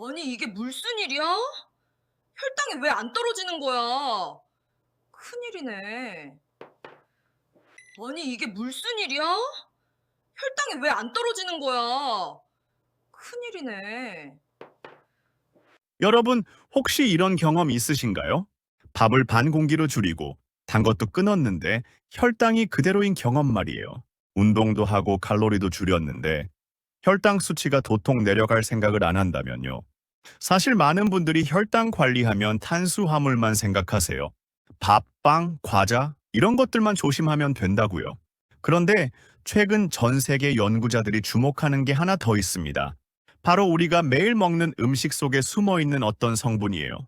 아니 이게 무슨 일이야? 혈당이 왜 안 떨어지는 거야? 큰일이네. 아니 이게 무슨 일이야? 혈당이 왜 안 떨어지는 거야? 큰일이네. 여러분, 혹시 이런 경험 있으신가요? 밥을 반 공기로 줄이고 단 것도 끊었는데 혈당이 그대로인 경험 말이에요. 운동도 하고 칼로리도 줄였는데 혈당 수치가 도통 내려갈 생각을 안 한다면요. 사실 많은 분들이 혈당 관리하면 탄수화물만 생각하세요. 밥, 빵, 과자 이런 것들만 조심하면 된다고요. 그런데 최근 전 세계 연구자들이 주목하는 게 하나 더 있습니다. 바로 우리가 매일 먹는 음식 속에 숨어 있는 어떤 성분이에요.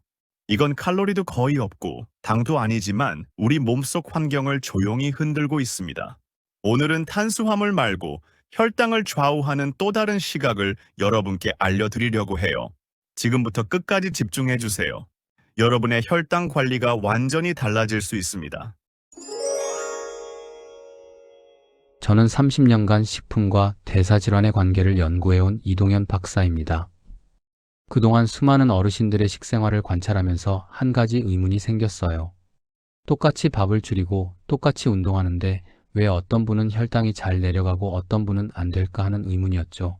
이건 칼로리도 거의 없고 당도 아니지만 우리 몸속 환경을 조용히 흔들고 있습니다. 오늘은 탄수화물 말고 혈당을 좌우하는 또 다른 시각을 여러분께 알려드리려고 해요. 지금부터 끝까지 집중해 주세요. 여러분의 혈당 관리가 완전히 달라질 수 있습니다. 저는 30년간 식품과 대사질환의 관계를 연구해온 이동현 박사입니다. 그동안 수많은 어르신들의 식생활을 관찰하면서 한 가지 의문이 생겼어요. 똑같이 밥을 줄이고 똑같이 운동하는데 왜 어떤 분은 혈당이 잘 내려가고 어떤 분은 안 될까 하는 의문이었죠.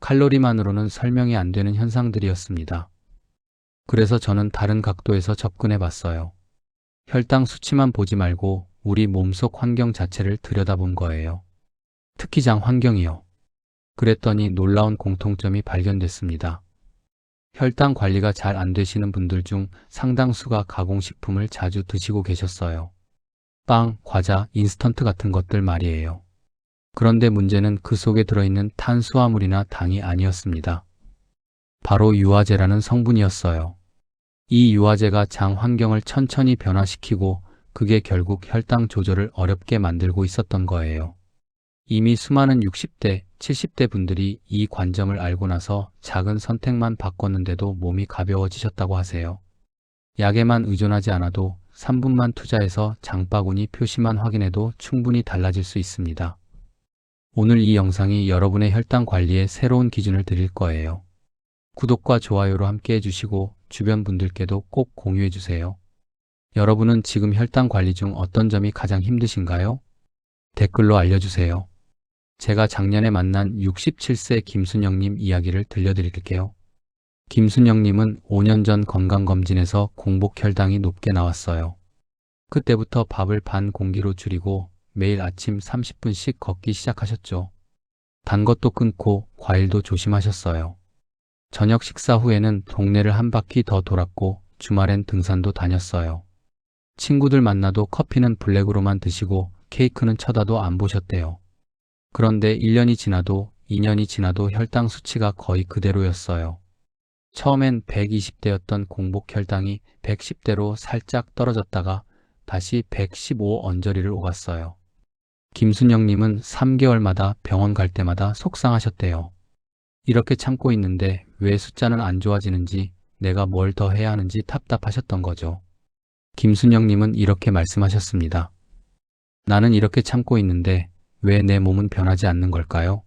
칼로리만으로는 설명이 안 되는 현상들이었습니다. 그래서 저는 다른 각도에서 접근해 봤어요. 혈당 수치만 보지 말고 우리 몸속 환경 자체를 들여다본 거예요. 특히 장 환경이요. 그랬더니 놀라운 공통점이 발견됐습니다. 혈당 관리가 잘 안 되시는 분들 중 상당수가 가공식품을 자주 드시고 계셨어요. 빵, 과자, 인스턴트 같은 것들 말이에요. 그런데 문제는 그 속에 들어있는 탄수화물이나 당이 아니었습니다. 바로 유화제라는 성분이었어요. 이 유화제가 장 환경을 천천히 변화시키고 그게 결국 혈당 조절을 어렵게 만들고 있었던 거예요. 이미 수많은 60대, 70대 분들이 이 관점을 알고 나서 작은 선택만 바꿨는데도 몸이 가벼워지셨다고 하세요. 약에만 의존하지 않아도 3분만 투자해서 장바구니 표시만 확인해도 충분히 달라질 수 있습니다. 오늘 이 영상이 여러분의 혈당 관리에 새로운 기준을 드릴 거예요. 구독과 좋아요로 함께 해주시고 주변 분들께도 꼭 공유해주세요. 여러분은 지금 혈당 관리 중 어떤 점이 가장 힘드신가요? 댓글로 알려주세요. 제가 작년에 만난 67세 김순영님 이야기를 들려드릴게요. 김순영님은 5년 전 건강검진에서 공복 혈당이 높게 나왔어요. 그때부터 밥을 반 공기로 줄이고 매일 아침 30분씩 걷기 시작하셨죠. 단 것도 끊고 과일도 조심하셨어요. 저녁 식사 후에는 동네를 한 바퀴 더 돌았고 주말엔 등산도 다녔어요. 친구들 만나도 커피는 블랙으로만 드시고 케이크는 쳐다도 안 보셨대요. 그런데 1년이 지나도 2년이 지나도 혈당 수치가 거의 그대로였어요. 처음엔 120대였던 공복 혈당이 110대로 살짝 떨어졌다가 다시 115 언저리를 오갔어요. 김순영님은 3개월마다 병원 갈 때마다 속상하셨대요. 이렇게 참고 있는데 왜 숫자는 안 좋아지는지 내가 뭘 더 해야 하는지 답답하셨던 거죠. 김순영님은 이렇게 말씀하셨습니다. 나는 이렇게 참고 있는데 왜 내 몸은 변하지 않는 걸까요?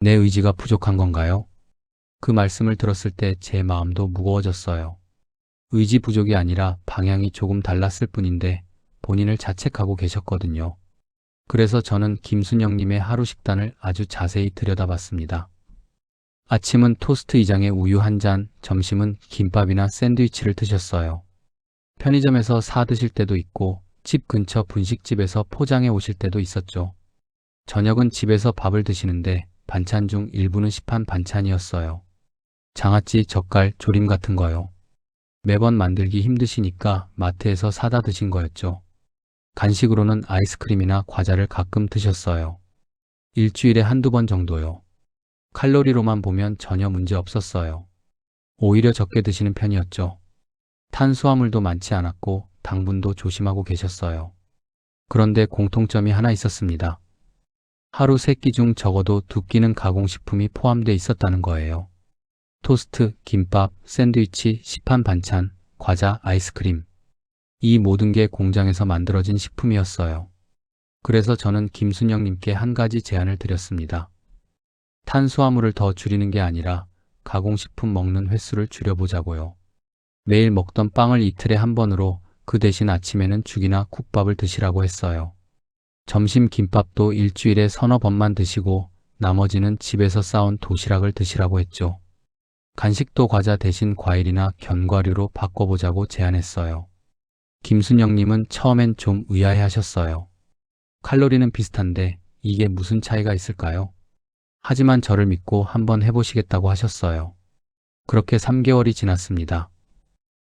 내 의지가 부족한 건가요? 그 말씀을 들었을 때 제 마음도 무거워졌어요. 의지 부족이 아니라 방향이 조금 달랐을 뿐인데 본인을 자책하고 계셨거든요. 그래서 저는 김순영님의 하루 식단을 아주 자세히 들여다봤습니다. 아침은 토스트 2장에 우유 한 잔, 점심은 김밥이나 샌드위치를 드셨어요. 편의점에서 사 드실 때도 있고 집 근처 분식집에서 포장해 오실 때도 있었죠. 저녁은 집에서 밥을 드시는데 반찬 중 일부는 시판 반찬이었어요. 장아찌, 젓갈, 조림 같은 거요. 매번 만들기 힘드시니까 마트에서 사다 드신 거였죠. 간식으로는 아이스크림이나 과자를 가끔 드셨어요. 일주일에 한두 번 정도요. 칼로리로만 보면 전혀 문제 없었어요. 오히려 적게 드시는 편이었죠. 탄수화물도 많지 않았고 당분도 조심하고 계셨어요. 그런데 공통점이 하나 있었습니다. 하루 세 끼 중 적어도 두 끼는 가공식품이 포함되어 있었다는 거예요. 토스트, 김밥, 샌드위치, 시판 반찬, 과자, 아이스크림. 이 모든 게 공장에서 만들어진 식품이었어요. 그래서 저는 김순영님께 한 가지 제안을 드렸습니다. 탄수화물을 더 줄이는 게 아니라 가공식품 먹는 횟수를 줄여보자고요. 매일 먹던 빵을 이틀에 한 번으로 그 대신 아침에는 죽이나 국밥을 드시라고 했어요. 점심 김밥도 일주일에 서너 번만 드시고 나머지는 집에서 싸온 도시락을 드시라고 했죠. 간식도 과자 대신 과일이나 견과류로 바꿔보자고 제안했어요. 김순영님은 처음엔 좀 의아해 하셨어요. 칼로리는 비슷한데 이게 무슨 차이가 있을까요? 하지만 저를 믿고 한번 해보시겠다고 하셨어요. 그렇게 3개월이 지났습니다.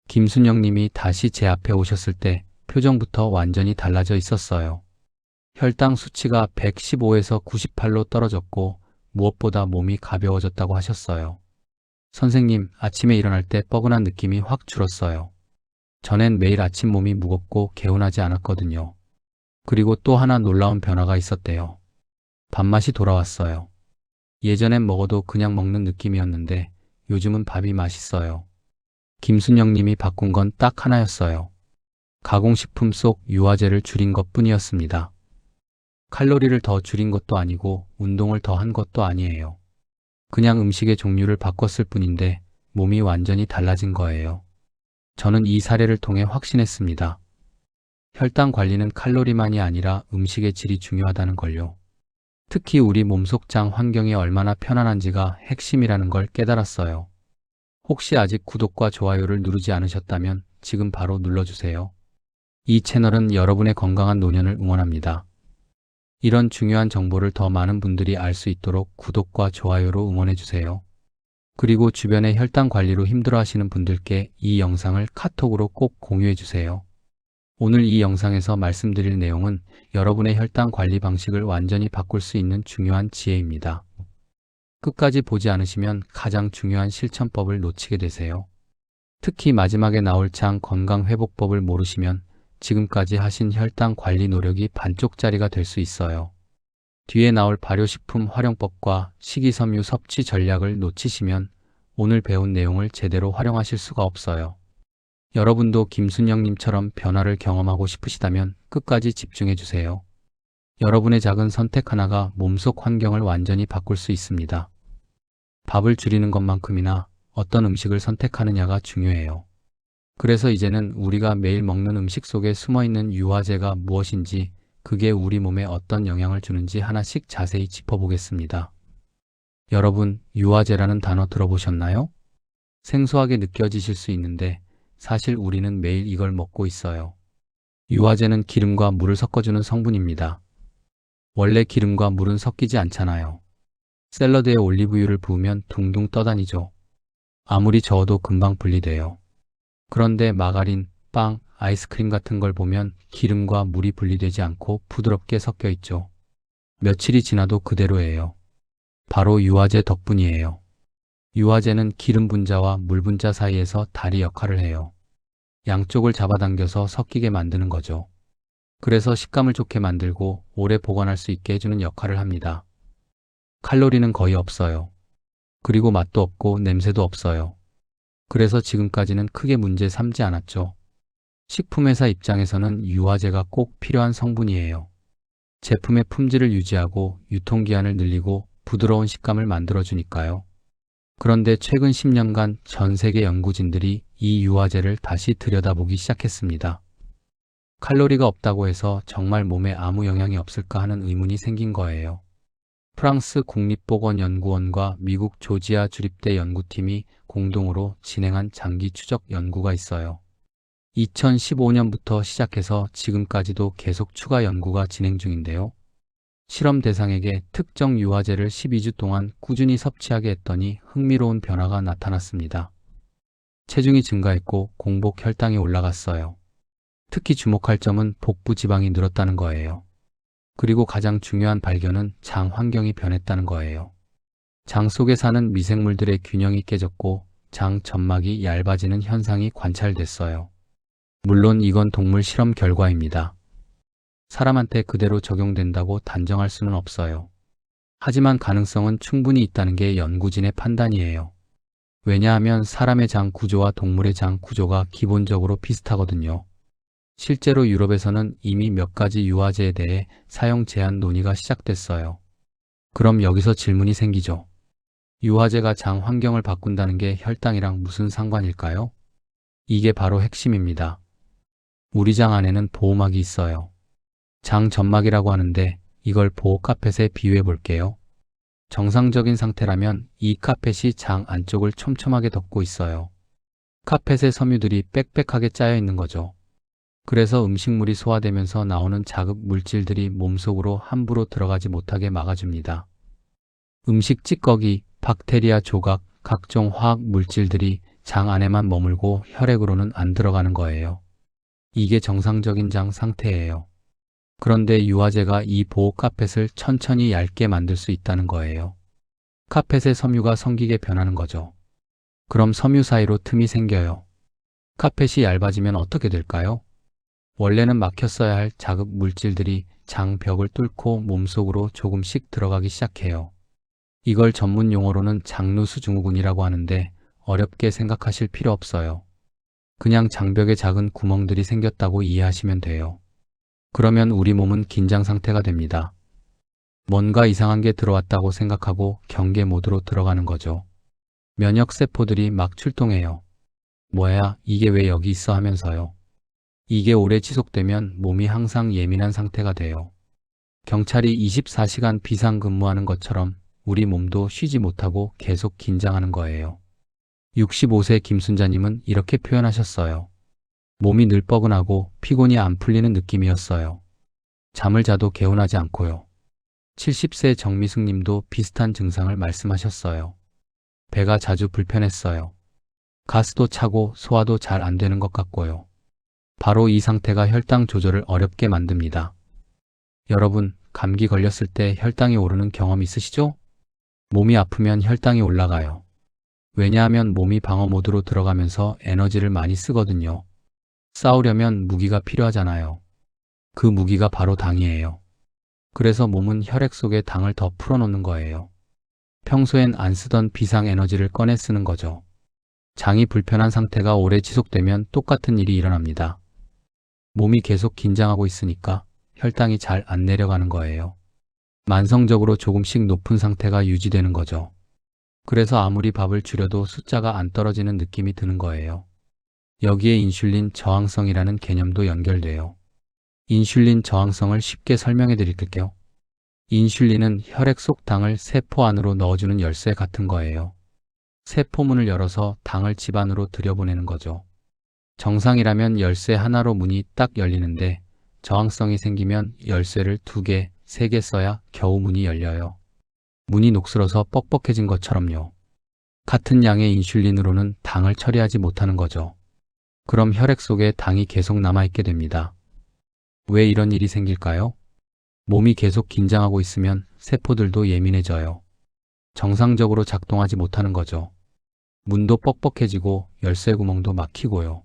김순영님이 다시 제 앞에 오셨을 때 표정부터 완전히 달라져 있었어요. 혈당 수치가 115에서 98로 떨어졌고 무엇보다 몸이 가벼워졌다고 하셨어요. 선생님, 아침에 일어날 때 뻐근한 느낌이 확 줄었어요. 전엔 매일 아침 몸이 무겁고 개운하지 않았거든요. 그리고 또 하나 놀라운 변화가 있었대요. 밥맛이 돌아왔어요. 예전엔 먹어도 그냥 먹는 느낌이었는데 요즘은 밥이 맛있어요. 김순영 님이 바꾼 건 딱 하나였어요. 가공식품 속 유화제를 줄인 것 뿐이었습니다. 칼로리를 더 줄인 것도 아니고 운동을 더 한 것도 아니에요. 그냥 음식의 종류를 바꿨을 뿐인데 몸이 완전히 달라진 거예요. 저는 이 사례를 통해 확신했습니다. 혈당 관리는 칼로리만이 아니라 음식의 질이 중요하다는 걸요. 특히 우리 몸속 장 환경이 얼마나 편안한지가 핵심이라는 걸 깨달았어요. 혹시 아직 구독과 좋아요를 누르지 않으셨다면 지금 바로 눌러주세요. 이 채널은 여러분의 건강한 노년을 응원합니다. 이런 중요한 정보를 더 많은 분들이 알 수 있도록 구독과 좋아요로 응원해주세요. 그리고 주변의 혈당 관리로 힘들어 하시는 분들께 이 영상을 카톡으로 꼭 공유해주세요. 오늘 이 영상에서 말씀드릴 내용은 여러분의 혈당 관리 방식을 완전히 바꿀 수 있는 중요한 지혜입니다. 끝까지 보지 않으시면 가장 중요한 실천법을 놓치게 되세요. 특히 마지막에 나올 장 건강회복법을 모르시면 지금까지 하신 혈당 관리 노력이 반쪽짜리가 될 수 있어요. 뒤에 나올 발효식품 활용법과 식이섬유 섭취 전략을 놓치시면 오늘 배운 내용을 제대로 활용하실 수가 없어요. 여러분도 김순영님처럼 변화를 경험하고 싶으시다면 끝까지 집중해 주세요. 여러분의 작은 선택 하나가 몸속 환경을 완전히 바꿀 수 있습니다. 밥을 줄이는 것만큼이나 어떤 음식을 선택하느냐가 중요해요. 그래서 이제는 우리가 매일 먹는 음식 속에 숨어 있는 유화제가 무엇인지 그게 우리 몸에 어떤 영향을 주는지 하나씩 자세히 짚어보겠습니다. 여러분, 유화제라는 단어 들어보셨나요? 생소하게 느껴지실 수 있는데 사실 우리는 매일 이걸 먹고 있어요. 유화제는 기름과 물을 섞어주는 성분입니다. 원래 기름과 물은 섞이지 않잖아요. 샐러드에 올리브유를 부으면 둥둥 떠다니죠. 아무리 저어도 금방 분리돼요. 그런데 마가린, 빵, 아이스크림 같은 걸 보면 기름과 물이 분리되지 않고 부드럽게 섞여 있죠. 며칠이 지나도 그대로예요. 바로 유화제 덕분이에요. 유화제는 기름 분자와 물 분자 사이에서 다리 역할을 해요. 양쪽을 잡아당겨서 섞이게 만드는 거죠. 그래서 식감을 좋게 만들고 오래 보관할 수 있게 해주는 역할을 합니다. 칼로리는 거의 없어요. 그리고 맛도 없고 냄새도 없어요. 그래서 지금까지는 크게 문제 삼지 않았죠. 식품회사 입장에서는 유화제가 꼭 필요한 성분이에요. 제품의 품질을 유지하고 유통기한을 늘리고 부드러운 식감을 만들어주니까요. 그런데 최근 10년간 전 세계 연구진들이 이 유화제를 다시 들여다보기 시작했습니다. 칼로리가 없다고 해서 정말 몸에 아무 영향이 없을까 하는 의문이 생긴 거예요. 프랑스 국립보건연구원과 미국 조지아 주립대 연구팀이 공동으로 진행한 장기 추적 연구가 있어요. 2015년부터 시작해서 지금까지도 계속 추가 연구가 진행 중인데요. 실험 대상에게 특정 유화제를 12주 동안 꾸준히 섭취하게 했더니 흥미로운 변화가 나타났습니다. 체중이 증가했고 공복 혈당이 올라갔어요. 특히 주목할 점은 복부 지방이 늘었다는 거예요. 그리고 가장 중요한 발견은 장 환경이 변했다는 거예요. 장 속에 사는 미생물들의 균형이 깨졌고 장 점막이 얇아지는 현상이 관찰됐어요. 물론 이건 동물 실험 결과입니다. 사람한테 그대로 적용된다고 단정할 수는 없어요. 하지만 가능성은 충분히 있다는 게 연구진의 판단이에요. 왜냐하면 사람의 장 구조와 동물의 장 구조가 기본적으로 비슷하거든요. 실제로 유럽에서는 이미 몇 가지 유화제에 대해 사용 제한 논의가 시작됐어요. 그럼 여기서 질문이 생기죠. 유화제가 장 환경을 바꾼다는 게 혈당이랑 무슨 상관일까요? 이게 바로 핵심입니다. 우리 장 안에는 보호막이 있어요. 장 점막이라고 하는데 이걸 보호 카펫에 비유해 볼게요. 정상적인 상태라면 이 카펫이 장 안쪽을 촘촘하게 덮고 있어요. 카펫에 섬유들이 빽빽하게 짜여 있는 거죠. 그래서 음식물이 소화되면서 나오는 자극 물질들이 몸속으로 함부로 들어가지 못하게 막아줍니다. 음식 찌꺼기, 박테리아 조각, 각종 화학 물질들이 장 안에만 머물고 혈액으로는 안 들어가는 거예요. 이게 정상적인 장 상태예요. 그런데 유화제가 이 보호 카펫을 천천히 얇게 만들 수 있다는 거예요. 카펫의 섬유가 성기게 변하는 거죠. 그럼 섬유 사이로 틈이 생겨요. 카펫이 얇아지면 어떻게 될까요? 원래는 막혔어야 할 자극 물질들이 장 벽을 뚫고 몸속으로 조금씩 들어가기 시작해요. 이걸 전문 용어로는 장루수 증후군이라고 하는데 어렵게 생각하실 필요 없어요. 그냥 장벽에 작은 구멍들이 생겼다고 이해하시면 돼요. 그러면 우리 몸은 긴장 상태가 됩니다. 뭔가 이상한 게 들어왔다고 생각하고 경계 모드로 들어가는 거죠. 면역 세포들이 막 출동해요. 뭐야, 이게 왜 여기 있어 하면서요. 이게 오래 지속되면 몸이 항상 예민한 상태가 돼요. 경찰이 24시간 비상 근무하는 것처럼 우리 몸도 쉬지 못하고 계속 긴장하는 거예요. 65세 김순자님은 이렇게 표현하셨어요. 몸이 늘 뻐근하고 피곤이 안 풀리는 느낌이었어요. 잠을 자도 개운하지 않고요. 70세 정미숙 님도 비슷한 증상을 말씀하셨어요. 배가 자주 불편했어요. 가스도 차고 소화도 잘 안 되는 것 같고요. 바로 이 상태가 혈당 조절을 어렵게 만듭니다. 여러분, 감기 걸렸을 때 혈당이 오르는 경험 있으시죠? 몸이 아프면 혈당이 올라가요. 왜냐하면 몸이 방어 모드로 들어가면서 에너지를 많이 쓰거든요. 싸우려면 무기가 필요하잖아요. 그 무기가 바로 당이에요. 그래서 몸은 혈액 속에 당을 더 풀어놓는 거예요. 평소엔 안 쓰던 비상 에너지를 꺼내 쓰는 거죠. 장이 불편한 상태가 오래 지속되면 똑같은 일이 일어납니다. 몸이 계속 긴장하고 있으니까 혈당이 잘 안 내려가는 거예요. 만성적으로 조금씩 높은 상태가 유지되는 거죠. 그래서 아무리 밥을 줄여도 숫자가 안 떨어지는 느낌이 드는 거예요. 여기에 인슐린 저항성이라는 개념도 연결돼요. 인슐린 저항성을 쉽게 설명해 드릴게요. 인슐린은 혈액 속 당을 세포 안으로 넣어주는 열쇠 같은 거예요. 세포문을 열어서 당을 집 안으로 들여보내는 거죠. 정상이라면 열쇠 하나로 문이 딱 열리는데 저항성이 생기면 열쇠를 두 개, 세 개 써야 겨우 문이 열려요. 문이 녹슬어서 뻑뻑해진 것처럼요. 같은 양의 인슐린으로는 당을 처리하지 못하는 거죠. 그럼 혈액 속에 당이 계속 남아있게 됩니다. 왜 이런 일이 생길까요? 몸이 계속 긴장하고 있으면 세포들도 예민해져요. 정상적으로 작동하지 못하는 거죠. 문도 뻑뻑해지고 열쇠 구멍도 막히고요.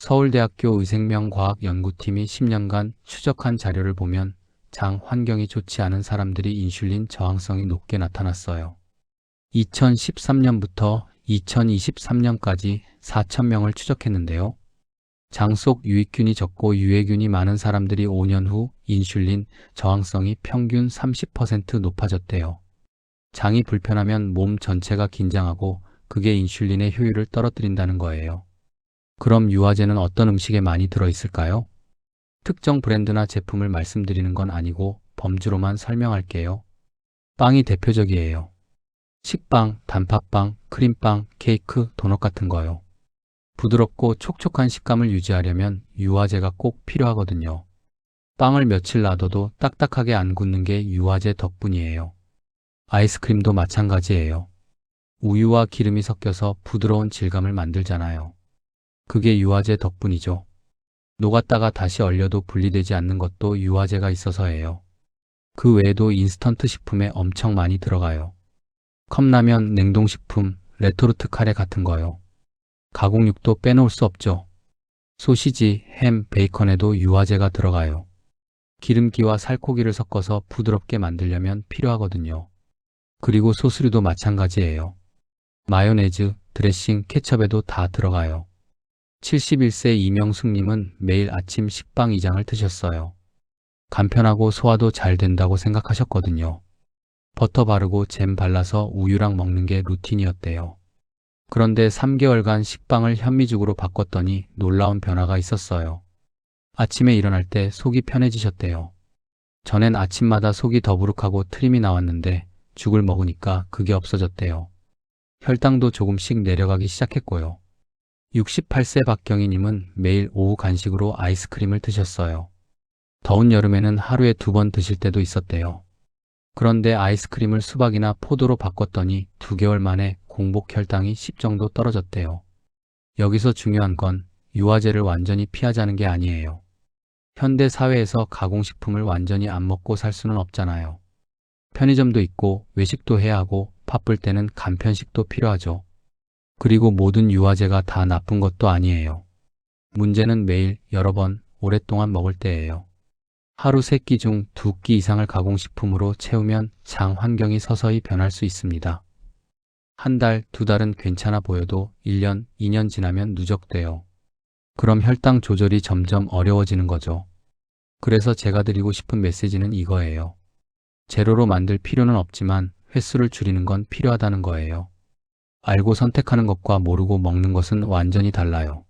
서울대학교 의생명과학연구팀이 10년간 추적한 자료를 보면 장 환경이 좋지 않은 사람들이 인슐린 저항성이 높게 나타났어요. 2013년부터 2023년까지 4,000명을 추적했는데요. 장 속 유익균이 적고 유해균이 많은 사람들이 5년 후 인슐린 저항성이 평균 30% 높아졌대요. 장이 불편하면 몸 전체가 긴장하고 그게 인슐린의 효율을 떨어뜨린다는 거예요. 그럼 유화제는 어떤 음식에 많이 들어있을까요? 특정 브랜드나 제품을 말씀드리는 건 아니고 범주로만 설명할게요. 빵이 대표적이에요. 식빵, 단팥빵, 크림빵, 케이크, 도넛 같은 거요. 부드럽고 촉촉한 식감을 유지하려면 유화제가 꼭 필요하거든요. 빵을 며칠 놔둬도 딱딱하게 안 굳는 게 유화제 덕분이에요. 아이스크림도 마찬가지예요. 우유와 기름이 섞여서 부드러운 질감을 만들잖아요. 그게 유화제 덕분이죠. 녹았다가 다시 얼려도 분리되지 않는 것도 유화제가 있어서예요. 그 외에도 인스턴트 식품에 엄청 많이 들어가요. 컵라면, 냉동식품, 레토르트 카레 같은 거요. 가공육도 빼놓을 수 없죠. 소시지, 햄, 베이컨에도 유화제가 들어가요. 기름기와 살코기를 섞어서 부드럽게 만들려면 필요하거든요. 그리고 소스류도 마찬가지예요. 마요네즈, 드레싱, 케첩에도 다 들어가요. 71세 이명숙님은 매일 아침 식빵 2장을 드셨어요. 간편하고 소화도 잘 된다고 생각하셨거든요. 버터 바르고 잼 발라서 우유랑 먹는 게 루틴이었대요. 그런데 3개월간 식빵을 현미죽으로 바꿨더니 놀라운 변화가 있었어요. 아침에 일어날 때 속이 편해지셨대요. 전엔 아침마다 속이 더부룩하고 트림이 나왔는데 죽을 먹으니까 그게 없어졌대요. 혈당도 조금씩 내려가기 시작했고요. 68세 박경희님은 매일 오후 간식으로 아이스크림을 드셨어요. 더운 여름에는 하루에 두 번 드실 때도 있었대요. 그런데 아이스크림을 수박이나 포도로 바꿨더니 두 개월 만에 공복 혈당이 10 정도 떨어졌대요. 여기서 중요한 건 유화제를 완전히 피하자는 게 아니에요. 현대 사회에서 가공식품을 완전히 안 먹고 살 수는 없잖아요. 편의점도 있고 외식도 해야 하고 바쁠 때는 간편식도 필요하죠. 그리고 모든 유화제가 다 나쁜 것도 아니에요. 문제는 매일 여러 번 오랫동안 먹을 때예요. 하루 세끼중두끼 이상을 가공식품으로 채우면 장 환경이 서서히 변할 수 있습니다. 한 달, 두 달은 괜찮아 보여도 1년, 2년 지나면 누적돼요. 그럼 혈당 조절이 점점 어려워지는 거죠. 그래서 제가 드리고 싶은 메시지는 이거예요. 제로로 만들 필요는 없지만 횟수를 줄이는 건 필요하다는 거예요. 알고 선택하는 것과 모르고 먹는 것은 완전히 달라요.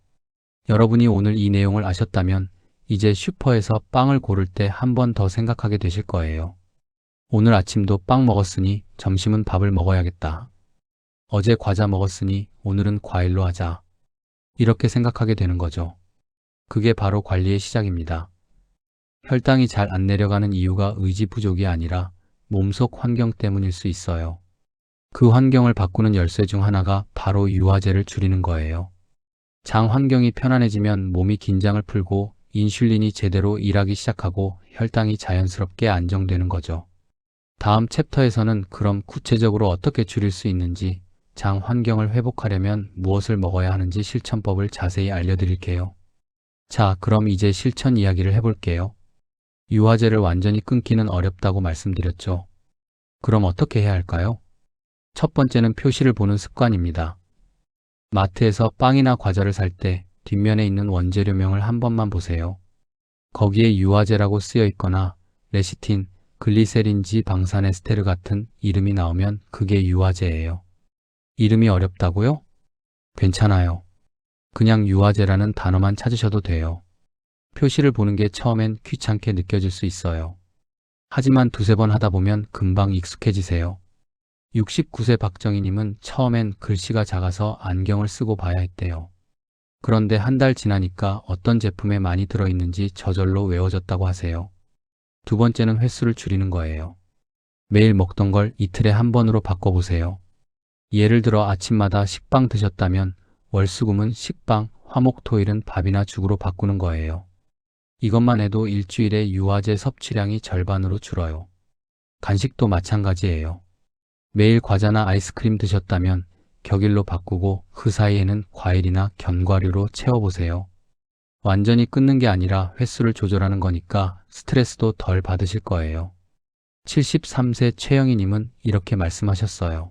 여러분이 오늘 이 내용을 아셨다면 이제 슈퍼에서 빵을 고를 때 한 번 더 생각하게 되실 거예요. 오늘 아침도 빵 먹었으니 점심은 밥을 먹어야겠다. 어제 과자 먹었으니 오늘은 과일로 하자. 이렇게 생각하게 되는 거죠. 그게 바로 관리의 시작입니다. 혈당이 잘 안 내려가는 이유가 의지 부족이 아니라 몸속 환경 때문일 수 있어요. 그 환경을 바꾸는 열쇠 중 하나가 바로 유화제를 줄이는 거예요. 장 환경이 편안해지면 몸이 긴장을 풀고 인슐린이 제대로 일하기 시작하고 혈당이 자연스럽게 안정되는 거죠. 다음 챕터에서는 그럼 구체적으로 어떻게 줄일 수 있는지, 장 환경을 회복하려면 무엇을 먹어야 하는지 실천법을 자세히 알려드릴게요. 자, 그럼 이제 실천 이야기를 해볼게요. 유화제를 완전히 끊기는 어렵다고 말씀드렸죠. 그럼 어떻게 해야 할까요? 첫 번째는 표시를 보는 습관입니다. 마트에서 빵이나 과자를 살 때 뒷면에 있는 원재료명을 한 번만 보세요. 거기에 유화제라고 쓰여 있거나 레시틴, 글리세린지 방산에스테르 같은 이름이 나오면 그게 유화제예요. 이름이 어렵다고요? 괜찮아요. 그냥 유화제라는 단어만 찾으셔도 돼요. 표시를 보는 게 처음엔 귀찮게 느껴질 수 있어요. 하지만 두세 번 하다 보면 금방 익숙해지세요. 69세 박정희님은 처음엔 글씨가 작아서 안경을 쓰고 봐야 했대요. 그런데 한 달 지나니까 어떤 제품에 많이 들어있는지 저절로 외워졌다고 하세요. 두 번째는 횟수를 줄이는 거예요. 매일 먹던 걸 이틀에 한 번으로 바꿔보세요. 예를 들어 아침마다 식빵 드셨다면 월수금은 식빵, 화목토일은 밥이나 죽으로 바꾸는 거예요. 이것만 해도 일주일에 유화제 섭취량이 절반으로 줄어요. 간식도 마찬가지예요. 매일 과자나 아이스크림 드셨다면 격일로 바꾸고 그 사이에는 과일이나 견과류로 채워보세요. 완전히 끊는 게 아니라 횟수를 조절하는 거니까 스트레스도 덜 받으실 거예요. 73세 최영희님은 이렇게 말씀하셨어요.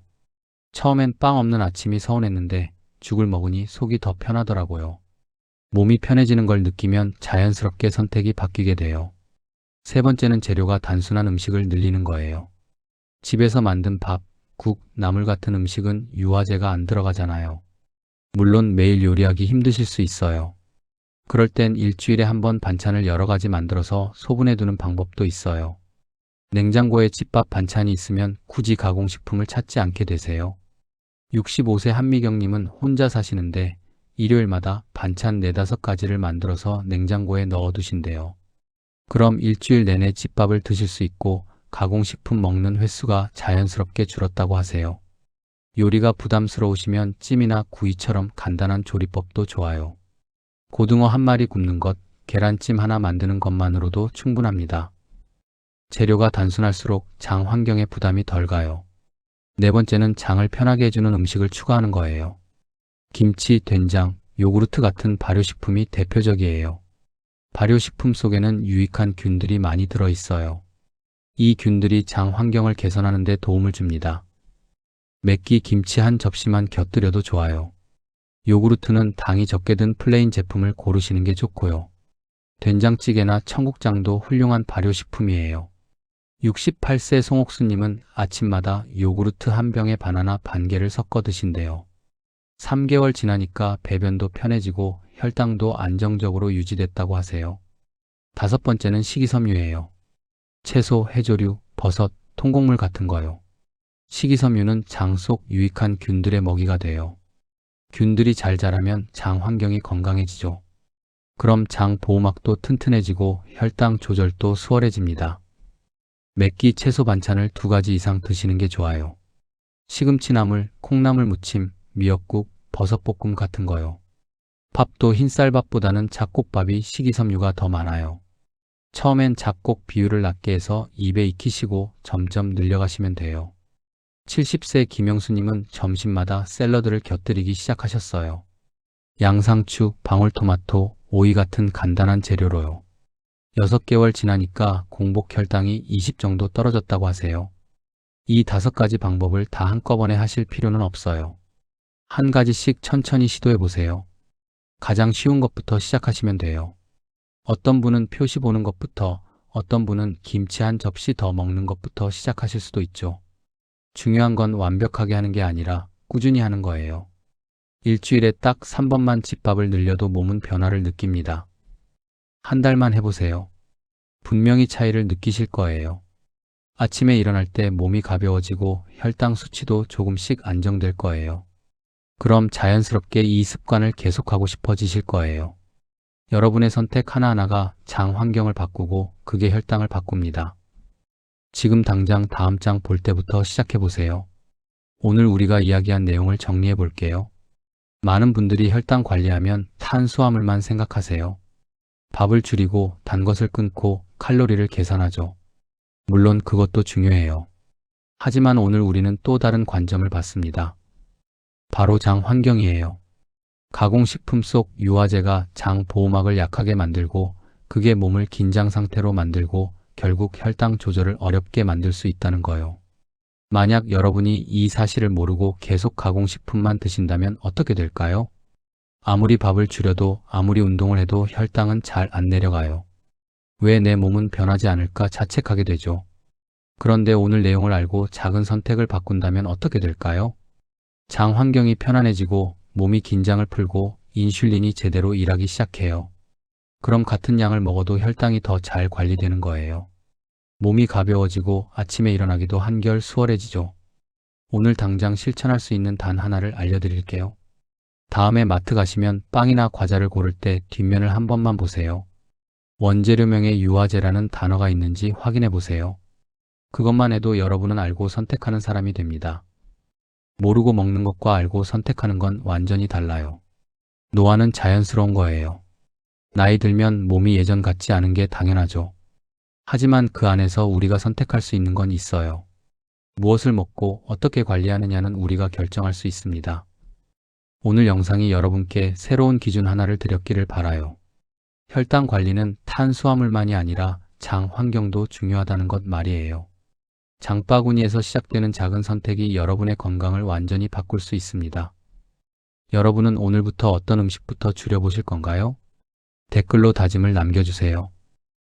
처음엔 빵 없는 아침이 서운했는데 죽을 먹으니 속이 더 편하더라고요. 몸이 편해지는 걸 느끼면 자연스럽게 선택이 바뀌게 돼요. 세 번째는 재료가 단순한 음식을 늘리는 거예요. 집에서 만든 밥, 국, 나물 같은 음식은 유화제가 안 들어가잖아요. 물론 매일 요리하기 힘드실 수 있어요. 그럴 땐 일주일에 한 번 반찬을 여러 가지 만들어서 소분해 두는 방법도 있어요. 냉장고에 집밥 반찬이 있으면 굳이 가공식품을 찾지 않게 되세요. 65세 한미경님은 혼자 사시는데 일요일마다 반찬 네다섯 가지를 만들어서 냉장고에 넣어 두신대요. 그럼 일주일 내내 집밥을 드실 수 있고 가공식품 먹는 횟수가 자연스럽게 줄었다고 하세요. 요리가 부담스러우시면 찜이나 구이처럼 간단한 조리법도 좋아요. 고등어 한 마리 굽는 것, 계란찜 하나 만드는 것만으로도 충분합니다. 재료가 단순할수록 장 환경에 부담이 덜 가요. 네 번째는 장을 편하게 해주는 음식을 추가하는 거예요. 김치, 된장, 요구르트 같은 발효식품이 대표적이에요. 발효식품 속에는 유익한 균들이 많이 들어 있어요. 이 균들이 장 환경을 개선하는 데 도움을 줍니다. 맵기 김치 한 접시만 곁들여도 좋아요. 요구르트는 당이 적게 든 플레인 제품을 고르시는 게 좋고요. 된장찌개나 청국장도 훌륭한 발효식품이에요. 68세 송옥수님은 아침마다 요구르트 한 병에 바나나 반 개를 섞어 드신대요. 3개월 지나니까 배변도 편해지고 혈당도 안정적으로 유지됐다고 하세요. 다섯 번째는 식이섬유예요. 채소, 해조류, 버섯, 통곡물 같은 거요. 식이섬유는 장 속 유익한 균들의 먹이가 돼요. 균들이 잘 자라면 장 환경이 건강해지죠. 그럼 장 보호막도 튼튼해지고 혈당 조절도 수월해집니다. 맵기 채소 반찬을 두 가지 이상 드시는 게 좋아요. 시금치나물, 콩나물 무침, 미역국, 버섯볶음 같은 거요. 밥도 흰쌀밥보다는 잡곡밥이 식이섬유가 더 많아요. 처음엔 잡곡 비율을 낮게 해서 입에 익히시고 점점 늘려가시면 돼요. 70세 김영수님은 점심마다 샐러드를 곁들이기 시작하셨어요. 양상추, 방울토마토, 오이 같은 간단한 재료로요. 6개월 지나니까 공복 혈당이 20 정도 떨어졌다고 하세요. 이 다섯 가지 방법을 다 한꺼번에 하실 필요는 없어요. 한 가지씩 천천히 시도해 보세요. 가장 쉬운 것부터 시작하시면 돼요. 어떤 분은 표시 보는 것부터, 어떤 분은 김치 한 접시 더 먹는 것부터 시작하실 수도 있죠. 중요한 건 완벽하게 하는 게 아니라 꾸준히 하는 거예요. 일주일에 딱 3번만 집밥을 늘려도 몸은 변화를 느낍니다. 한 달만 해보세요. 분명히 차이를 느끼실 거예요. 아침에 일어날 때 몸이 가벼워지고 혈당 수치도 조금씩 안정될 거예요. 그럼 자연스럽게 이 습관을 계속하고 싶어지실 거예요. 여러분의 선택 하나하나가 장 환경을 바꾸고 그게 혈당을 바꿉니다. 지금 당장 다음 장 볼 때부터 시작해 보세요. 오늘 우리가 이야기한 내용을 정리해 볼게요. 많은 분들이 혈당 관리하면 탄수화물만 생각하세요. 밥을 줄이고 단 것을 끊고 칼로리를 계산하죠. 물론 그것도 중요해요. 하지만 오늘 우리는 또 다른 관점을 봤습니다. 바로 장 환경이에요. 가공식품 속 유화제가 장 보호막을 약하게 만들고 그게 몸을 긴장 상태로 만들고 결국 혈당 조절을 어렵게 만들 수 있다는 거요. 만약 여러분이 이 사실을 모르고 계속 가공식품만 드신다면 어떻게 될까요? 아무리 밥을 줄여도 아무리 운동을 해도 혈당은 잘 안 내려가요. 왜 내 몸은 변하지 않을까 자책하게 되죠. 그런데 오늘 내용을 알고 작은 선택을 바꾼다면 어떻게 될까요? 장 환경이 편안해지고 몸이 긴장을 풀고 인슐린이 제대로 일하기 시작해요. 그럼 같은 양을 먹어도 혈당이 더 잘 관리되는 거예요. 몸이 가벼워지고 아침에 일어나기도 한결 수월해지죠. 오늘 당장 실천할 수 있는 단 하나를 알려드릴게요. 다음에 마트 가시면 빵이나 과자를 고를 때 뒷면을 한 번만 보세요. 원재료명에 유화제라는 단어가 있는지 확인해 보세요. 그것만 해도 여러분은 알고 선택하는 사람이 됩니다. 모르고 먹는 것과 알고 선택하는 건 완전히 달라요. 노화는 자연스러운 거예요. 나이 들면 몸이 예전 같지 않은 게 당연하죠. 하지만 그 안에서 우리가 선택할 수 있는 건 있어요. 무엇을 먹고 어떻게 관리하느냐는 우리가 결정할 수 있습니다. 오늘 영상이 여러분께 새로운 기준 하나를 드렸기를 바라요. 혈당 관리는 탄수화물만이 아니라 장 환경도 중요하다는 것 말이에요. 장바구니에서 시작되는 작은 선택이 여러분의 건강을 완전히 바꿀 수 있습니다. 여러분은 오늘부터 어떤 음식부터 줄여보실 건가요? 댓글로 다짐을 남겨주세요.